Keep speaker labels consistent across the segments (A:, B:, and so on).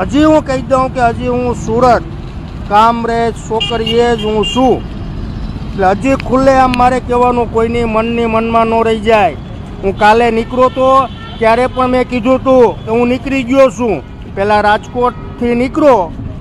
A: હજી હું કહી દઉં કે હજી હું સુરત, કામરેજ છોકરીએ જ હું છું. એટલે હજી ખુલ્લે આમ મારે કહેવાનું કોઈની મનની મનમાં ન રહી જાય. હું કાલે નીકળો તો ત્યારે પણ મેં કીધું હતું કે હું નીકળી ગયો છું. પહેલાં રાજકોટથી નીકળો,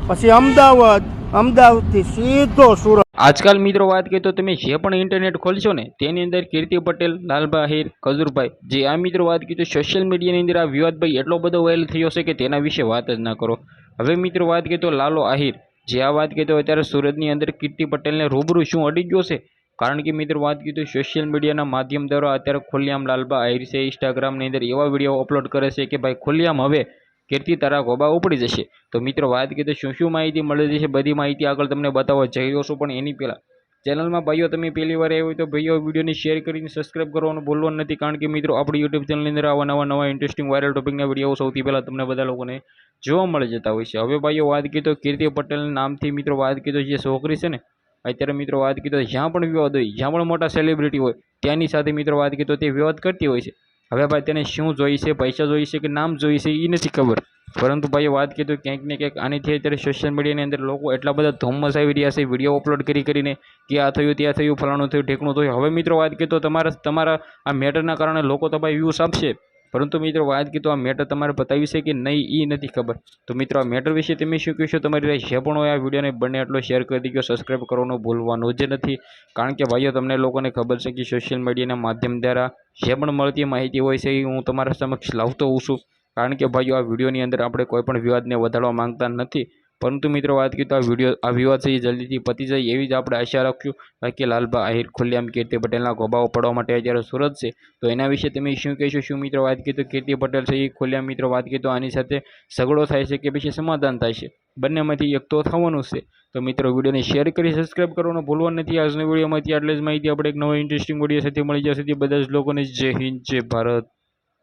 A: પછી અમદાવાદ, અમદાવાદથી સીધો સુરત.
B: આજકાલ મિત્રો વાત કરીએ તો તમે જે પણ ઇન્ટરનેટ ખોલશો ને, તેની અંદર કીર્તિ પટેલ લાલબા આહિર ખજૂરભાઈ જે આ મિત્રો વાત કરીએ તો સોશિયલ મીડિયાની અંદર આ વિવાદભાઈ એટલો બધો વાયરલ થયો છે કે તેના વિશે વાત જ ના કરો. હવે મિત્રો વાત કરીએ તો લાલો આહિર, જે આ વાત કરીએ તો અત્યારે સુરતની અંદર કીર્તિ પટેલને રૂબરૂ શું અડી ગયો છે? કારણ કે મિત્રો વાત તો સોશિયલ મીડિયાના માધ્યમ દ્વારા અત્યારે ખુલ્લેઆમ લાલબા આહિર છે ઇન્સ્ટાગ્રામની અંદર એવા વીડિયો અપલોડ કરે છે કે ભાઈ ખુલ્લેઆમ હવે કીર્તિ તારા ગોબા ઉપડી જશે? તો મિત્રો વાત કરીએ શું શું માહિતી મળી જશે બધી માહિતી આગળ તમને બતાવવા જઈ રહ્યો પણ એની પહેલાં ચેનલમાં ભાઈઓ, તમે પહેલી વાર આવ્યો તો ભાઈઓ વિડીયોને શેર કરીને સબસ્ક્રાઈબ કરવાનું ભૂલવાનું નથી, કારણ કે મિત્રો આપણી યુટ્યુબ ચેનલની અંદર આવા નવા નવા ઇન્ટરેસ્ટિંગ વાયરલ ટોપિકના વીડિયો સૌથી પહેલાં તમને બધા લોકોને જોવા મળી જતા હોય છે. હવે ભાઈઓ વાત કીધો કીર્તિ પટેલના નામથી મિત્રો વાત તો જે છોકરી છે ને, અત્યારે મિત્રો વાત કીધો જ્યાં પણ વિવાદ હોય, જ્યાં પણ મોટા સેલિબ્રિટી હોય, ત્યાંની સાથે મિત્રો વાત કીધો તે વિવાદ કરતી હોય છે. હવે ભાઈ તેને શું જોઈશે પૈસા જોઈશે કે નામ જોઈશે એ નથી ખબર. પરંતુ ભાઈ વાત કીધું ક્યાંક ને ક્યાંક આનીથી અત્યારે સોશિયલ મીડિયાની અંદર લોકો એટલા બધા ધૂમ મચાવી રહ્યા છે વીડિયો અપલોડ કરી કરીને કે આ થયું, ત્યાં થયું, ફલાણું થયું ઢેકણું થયું. હવે મિત્રો વાત તો તમારા તમારા આ મેટરના કારણે લોકો તમારે વ્યૂઝ આપશે. પરંતુ મિત્રો વાત કીધું આ મેટર તમારે બતાવી છે કે નહીં એ નથી ખબર. તો મિત્રો આ મેટર વિશે તમે શું કહેશો? તમારી રાહ જે પણ હોય આ વિડીયોને બંને એટલો શેર કરી દીધો સબસ્ક્રાઈબ કરવાનું ભૂલવાનું જ નથી. કારણ કે ભાઈઓ, તમને લોકોને ખબર છે કે સોશિયલ મીડિયાના માધ્યમ દ્વારા જે પણ મળતી માહિતી હોય છે એ હું તમારા સમક્ષ લાવતો હોઉં છું. કારણ કે ભાઈઓ, આ વિડીયોની અંદર આપણે કોઈ પણ વિવાદને વધારવા માંગતા નથી. પરંતુ મિત્રો, વાત કરીએ તો આ વીડિયો, આ વિવાદ છે, એ જલ્દીથી પતી જાય એવી જ આપણે આશા રાખશું. બાકી લાલબા આહિર, ખુલ્લેઆમ, કીર્તિ પટેલના ગોબાઓ પડવા માટે અત્યારે સુરત છે. તો એના વિશે તમે શું કહેશો, શું મિત્રો, વાત કરીએ તો કીર્તિ પટેલ છે, એ ખુલ્લેઆમ, મિત્રો, વાત કરીએ તો આની સાથે ઝઘડો થાય છે કે પછી સમાધાન થાય છે. બંનેમાંથી એક તો થવાનું છે. તો મિત્રો, વિડીયોને શેર કરી સબસ્ક્રાઈબ કરવાનું ભૂલવાનું નથી. આજનો વિડીયોમાંથી આટલી જ માહિતી. આપણે એક નવો ઇન્ટરેસ્ટિંગ વીડિયો સાથે મળી જશે. તે બધા જ લોકોને જય હિન્દ, જય ભારત.